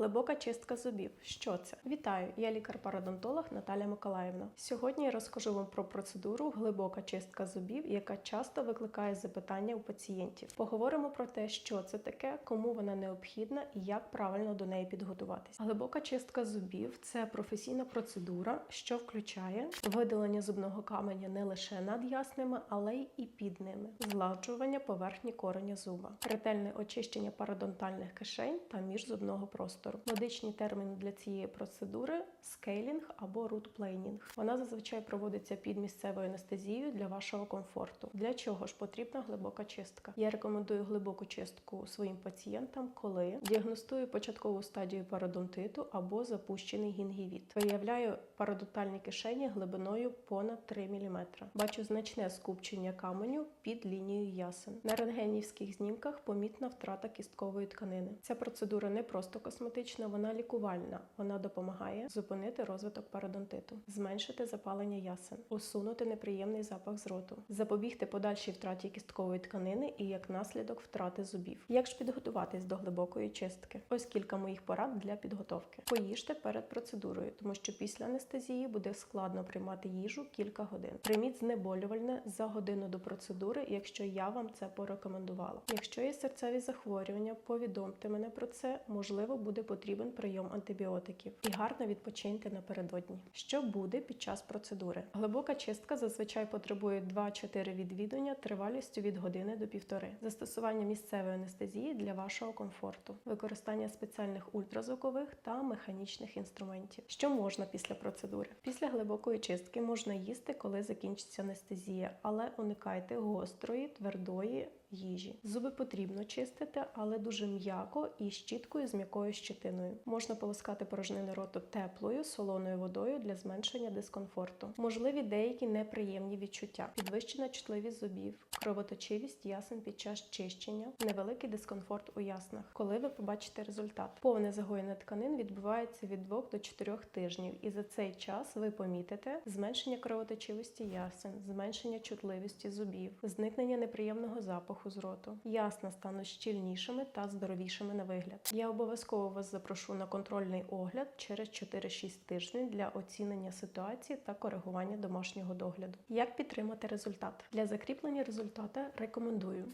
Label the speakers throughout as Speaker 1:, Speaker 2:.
Speaker 1: Глибока чистка зубів. Що це? Вітаю! Я лікар-пародонтолог Наталя Миколаївна. Сьогодні я розкажу вам про процедуру глибока чистка зубів, яка часто викликає запитання у пацієнтів. Поговоримо про те, що це таке, кому вона необхідна і як правильно до неї підготуватись. Глибока чистка зубів це професійна процедура, що включає видалення зубного каменя не лише над ясними, але й і під ними, зладжування поверхні кореня зуба, ретельне очищення пародонтальних кишень та міжзубного простору. Медичні терміни для цієї процедури скейлінг або рутплейнінг. Вона зазвичай проводиться під місцевою анестезією для вашого комфорту. Для чого ж потрібна глибока чистка? Я рекомендую глибоку чистку своїм пацієнтам, коли діагностую початкову стадію пародонтиту або запущений гінгівіт. Виявляю пародонтальні кишені глибиною понад 3 мм. Бачу значне скупчення каменю під лінією ясен. На рентгенівських знімках помітна втрата кісткової тканини. Ця процедура не просто косметична, вона лікувальна. Вона допомагає зупинити розвиток пародонтиту, зменшити запалення ясен, усунути неприємний запах з роту, запобігти подальшій втраті кісткової тканини і як наслідок втрати зубів. Як ж підготуватись до глибокої чистки? Ось кілька моїх порад для підготовки. Поїжте перед процедурою, тому що після анестезії буде складно приймати їжу кілька годин. Прийміть знеболювальне за годину до процедури, якщо я вам це порекомендувала. Якщо є серцеві захворювання, повідомте мене про це. Можливо, буде потрібен прийом антибіотиків і гарно відпочиньте напередодні. Що буде під час процедури? Глибока чистка зазвичай потребує 2-4 відвідування тривалістю від години до півтори. Застосування місцевої анестезії для вашого комфорту, використання спеціальних ультразвукових та механічних інструментів. Що можна після процедури? Після глибокої чистки можна їсти, коли закінчиться анестезія, але уникайте гострої, твердої. Їжі зуби потрібно чистити, але дуже м'яко і щіткою з м'якою щетиною. Можна полоскати порожнини роту теплою солоною водою для зменшення дискомфорту. Можливі деякі неприємні відчуття: підвищена чутливість зубів, кровоточивість ясен під час чищення, невеликий дискомфорт у яснах. Коли ви побачите результат, повне загоєння тканин відбувається від 2 до 4 тижнів, і за цей час ви помітите зменшення кровоточивості ясен, зменшення чутливості зубів, зникнення неприємного запаху з роту. Ясна стануть щільнішими та здоровішими на вигляд. Я обов'язково вас запрошу на контрольний огляд через 4-6 тижнів для оцінення ситуації та коригування домашнього догляду. Як підтримати результат? Для закріплення результата рекомендую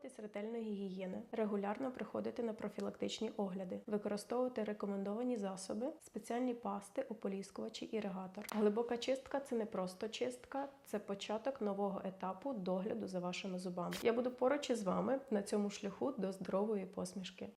Speaker 1: дотримуватись ретельної гігієни, регулярно приходити на профілактичні огляди, використовувати рекомендовані засоби, спеціальні пасти, ополіскувачі, іригатор. Глибока чистка це не просто чистка, це початок нового етапу догляду за вашими зубами. Я буду поруч із вами на цьому шляху до здорової посмішки.